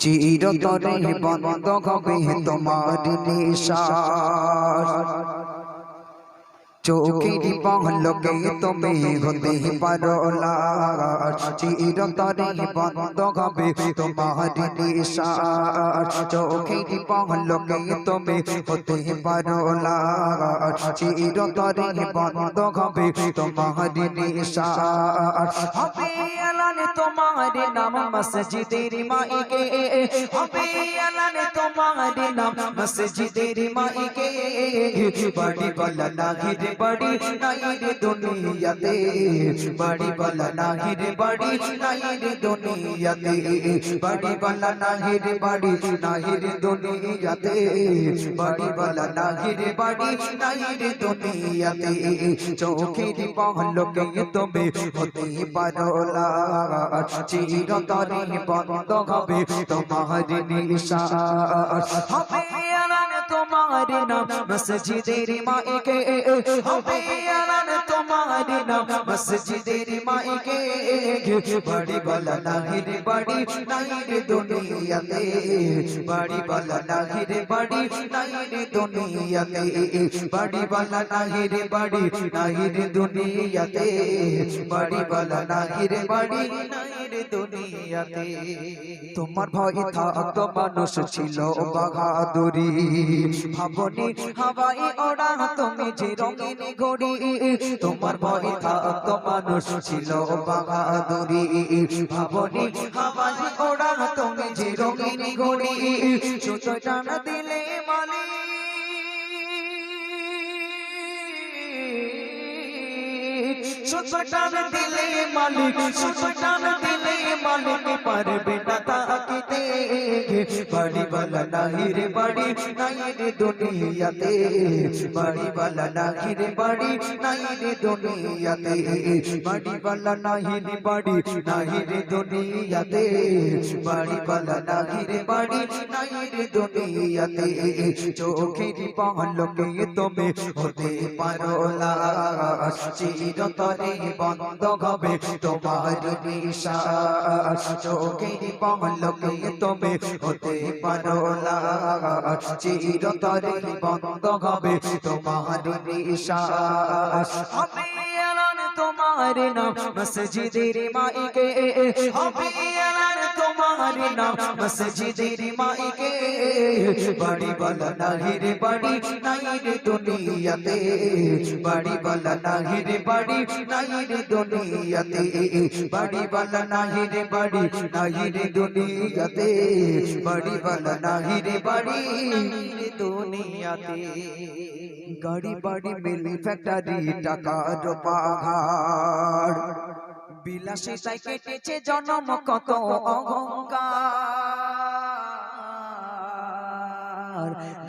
চিরতরে বন্ধ হবে তোমার নিশাস চোখের পহলকে তুমি হতে পারো চিরতরে বন্ধ হবে তোমার নিশাস চোখের পহলকে তুমি হতে পারো চিরতরে বন্ধ হবে তোমার নিশাস হবে এলান তোমার নাম মসজিদের মাইকে। হবে এলান তোমার নাম মসজিদের মাইকে। বড়ি বলা নাহি রে বড়ি নাই রে দুনিয়াতে বড়ি বলা নাহি রে বড়ি নাই রে দুনিয়াতে বড়ি বলা নাহি রে বড়ি নাহি রে দুনিয়াতে বড়ি বলা নাহি রে বড়ি নাই রে দুনিয়াতে চোখের পহলকে তুমি হতে পারো লাশ চিরতরে বন্ধ হবে তোমার নিশাস হবে আলান তোমার নাম মসজিদের মাইকে হবে আলান তোমার নাম মসজিদের মাইকে বড়ি বলা নাহি রে বড়ি নাই রে দুনিয়াতে বড়ি বলা নাহি রে বড়ি নাই রে দুনিয়াতে বড়ি বলা নাহি রে বড়ি নাই রে দুনিয়াতে বড়ি বলা নাহি রে বড়ি নাই রে দুনিয়াতে তোমার ভয় থাকতো মানুষ ছিল বাহাদুরি ভাবনি হাওয়াই ওড়া তুমি যে রঙিন ঘড়ি, তোমার ভয় থাকতো মানুষ ছিল বাহাদুরি। ভাবনি হাওয়াই ওড়া তুমি যে রঙিন ঘড়ি টানা দিলে সুতো টানা দিলে মালিক সুতো বাড়ি বালা নাহি রে বাড়ি নাই রে দুনিয়াতে। বাড়ি বালা নাহি রে বাড়ি নাই রে দুনিয়াতে। বাড়ি বালা নাহি রে বাড়ি, নাহি রে দুনিয়াতে। বাড়ি বালা নাহি রে বাড়ি নাই রে দুনিয়াতে। চোখের পহলকে তুমি হতে পারো লাশ চিরতরে বন্ধ হবে তোমার নিশাস চোখের পহলকে তুমি হতে পারো না। চিরতরে বন্ধ হবে তোমার নিশাস এলান তোমার নাম মসজিদের মাইকে হবে এলান তোমার নাম মসজিদের মাইকে বড়ি বলা নাহি রে বড়ি নাই রে দুনিয়াতে বড়ি বলা নাহি রে বড়ি নাই রে দুনিয়াতে বড়ি বলা নাহি রে বড়ি নাই রে দুনিয়াতে বড়ি বলা নাহি রে বড়ি রে দুনিয়াতে গাড়ি বাড়ি মিল ফ্যাক্টরি টাকার পাহাড় বিলাসে তাই কেটেছে জনম কত অহংকার।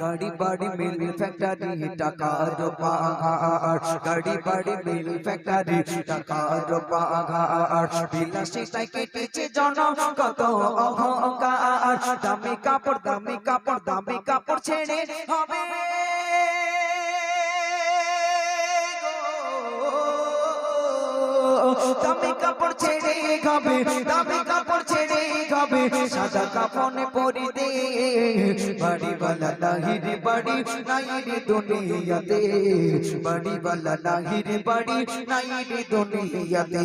গাড়ি, বাড়ি মিল ফ্যাক্টরি টাকার পাহাড় গাড়ি, বাড়ি মিল ফ্যাক্টরি টাকার পাহাড় বিলাসে তাই কেটেছে জনম কত অহংকার। দামি কাপড় দামি কাপড় দামি কাপড় ছেড়ে হবে। দামি কাপড় ছেড়ে খাবে দামি কাপড় খাবে সাদা কাপড়ে পরি দে। বাড়ি বালা নাহি বাড়ি নাই রে দুনিয়াতে। বাড়ি বালা নাহি বাড়ি নাই রে দুনিয়াতে।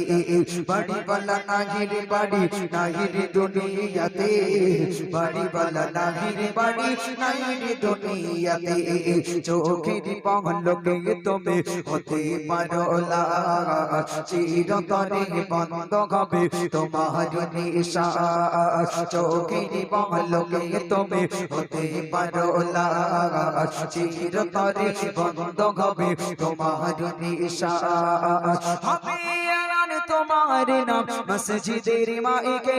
বাড়ি বালা নাহি বাড়ি নাই রে দুনিয়াতে। বাড়ি বালা নাহি বাড়ি নাই রে দুনিয়াতে। চোখের পহলকে তুমি হতে পারো চিরতরে বন্ধ হবে তোমার নিশাস চোখের পহলকে তুমি হতে পারো লাশ চিরতরে বন্ধ হবে তোমার নিশাস হবে তোমার নাম মসজিদের মাইকে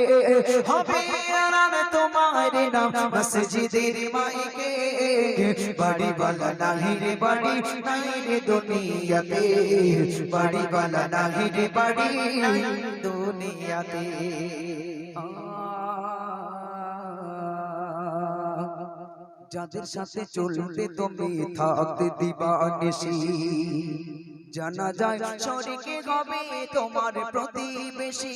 হবে তোমার নাম মসজিদের মাইকে রে বাড়ি নাই দুনিয়াতে যাদের সাথে চলবে তুমি থাকতে দিবা জানা যায় শরীকে হবে তোমার প্রতিবেশী।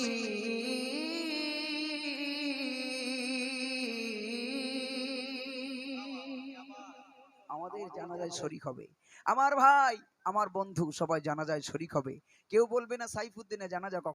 আমাদের জানা যায় শরিক হবে। আমার ভাই আমার বন্ধু সবাই জানা যায় শরিক হবে। কেউ বলবে না সাইফুদ্দিনে জানা যায়